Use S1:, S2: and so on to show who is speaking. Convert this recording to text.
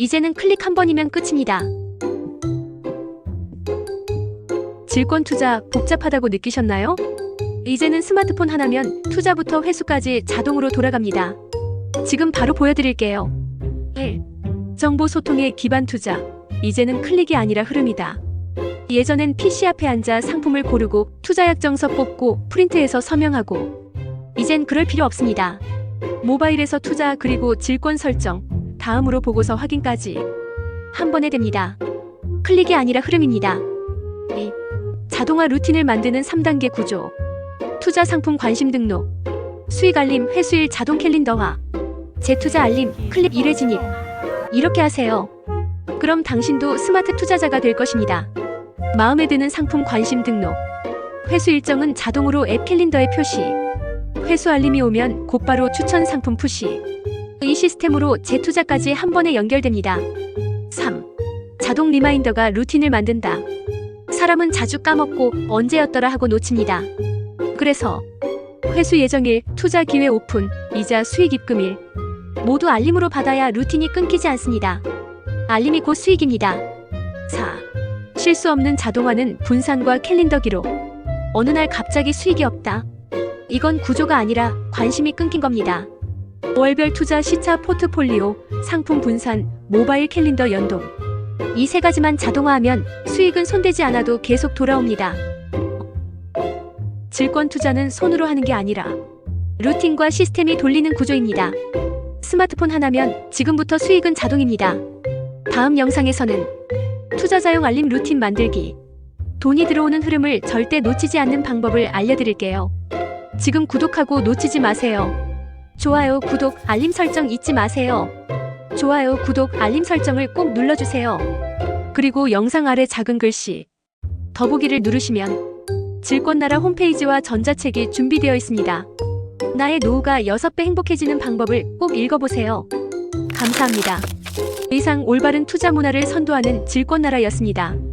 S1: 이제는 클릭 한 번이면 끝입니다. 질권 투자 복잡하다고 느끼셨나요? 이제는 스마트폰 하나면 투자부터 회수까지 자동으로 돌아갑니다. 지금 바로 보여드릴게요. 1. 정보 소통의 기반 투자. 이제는 클릭이 아니라 흐름이다. 예전엔 PC 앞에 앉아 상품을 고르고 투자 약정서 뽑고 프린트해서 서명하고 이젠 그럴 필요 없습니다. 모바일에서 투자 그리고 질권 설정, 다음으로 보고서 확인까지 한 번에 됩니다. 클릭이 아니라 흐름입니다. 2. 자동화 루틴을 만드는 3단계 구조. 투자 상품 관심 등록, 수익 알림 회수일 자동 캘린더화, 재투자 알림 클릭 1회 진입. 이렇게 하세요. 그럼 당신도 스마트 투자자가 될 것입니다. 마음에 드는 상품 관심 등록. 회수 일정은 자동으로 앱 캘린더에 표시. 회수 알림이 오면 곧바로 추천 상품 푸시. 이 시스템으로 재투자까지 한 번에 연결됩니다. 3. 자동 리마인더가 루틴을 만든다. 사람은 자주 까먹고 언제였더라 하고 놓칩니다. 그래서 회수 예정일, 투자 기회 오픈, 이자 수익 입금일 모두 알림으로 받아야 루틴이 끊기지 않습니다. 알림이 곧 수익입니다. 4. 실수 없는 자동화는 분산과 캘린더 기록. 어느 날 갑자기 수익이 없다. 이건 구조가 아니라 관심이 끊긴 겁니다. 월별 투자 시차 포트폴리오, 상품 분산, 모바일 캘린더 연동. 이 세 가지만 자동화하면 수익은 손대지 않아도 계속 돌아옵니다. 질권 투자는 손으로 하는 게 아니라 루틴과 시스템이 돌리는 구조입니다. 스마트폰 하나면 지금부터 수익은 자동입니다. 다음 영상에서는 투자자용 알림 루틴 만들기. 돈이 들어오는 흐름을 절대 놓치지 않는 방법을 알려드릴게요. 지금 구독하고 놓치지 마세요. 좋아요, 구독, 알림 설정 잊지 마세요. 좋아요, 구독, 알림 설정을 꼭 눌러주세요. 그리고 영상 아래 작은 글씨 더보기를 누르시면 질권나라 홈페이지와 전자책이 준비되어 있습니다. 나의 노후가 6배 행복해지는 방법을 꼭 읽어보세요. 감사합니다. 이상 올바른 투자 문화를 선도하는 질권나라였습니다.